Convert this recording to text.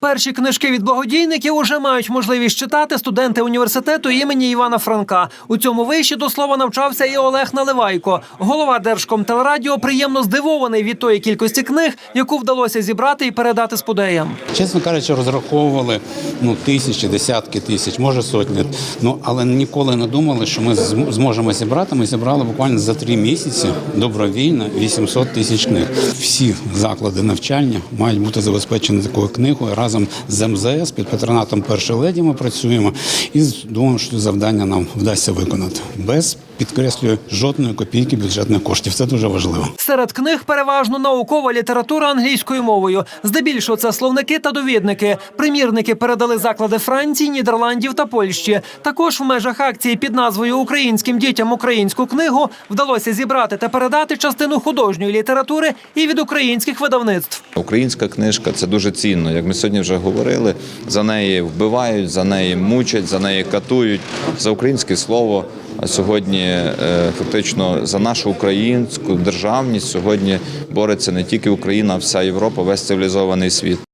Перші книжки від благодійників уже мають можливість читати студенти університету імені Івана Франка. У цьому виші до слова навчався і Олег Наливайко. Голова Держкомтелерадіо приємно здивований від тої кількості книг, яку вдалося зібрати і передати спудеям. Чесно кажучи, розраховували ну тисячі, десятки тисяч, може сотні. Ну але ніколи не думали, що ми зможемо зібрати. Ми зібрали буквально за три місяці добровільно 800 тисяч книг. Всі заклади навчання мають бути забезпечені такою книгою разом з МЗС під патронатом першої леді. Ми працюємо і думаємо, що завдання нам вдасться виконати без підкреслюю жодної копійки бюджетних коштів. Це дуже важливо. Серед книг переважно наукова література англійською мовою. Здебільшого це словники та довідники. Примірники передали заклади Франції, Нідерландів та Польщі. Також в межах акції під назвою Українським дітям українську книгу вдалося зібрати та передати частину художньої літератури і від українських видавництв. Українська книжка це дуже цінно. Як ми сьогодні вже говорили, за неї вбивають, за неї мучать, за неї катують, за українське слово. Сьогодні е, фактично за нашу українську державність сьогодні бореться не тільки Україна, а вся Європа, весь цивілізований світ.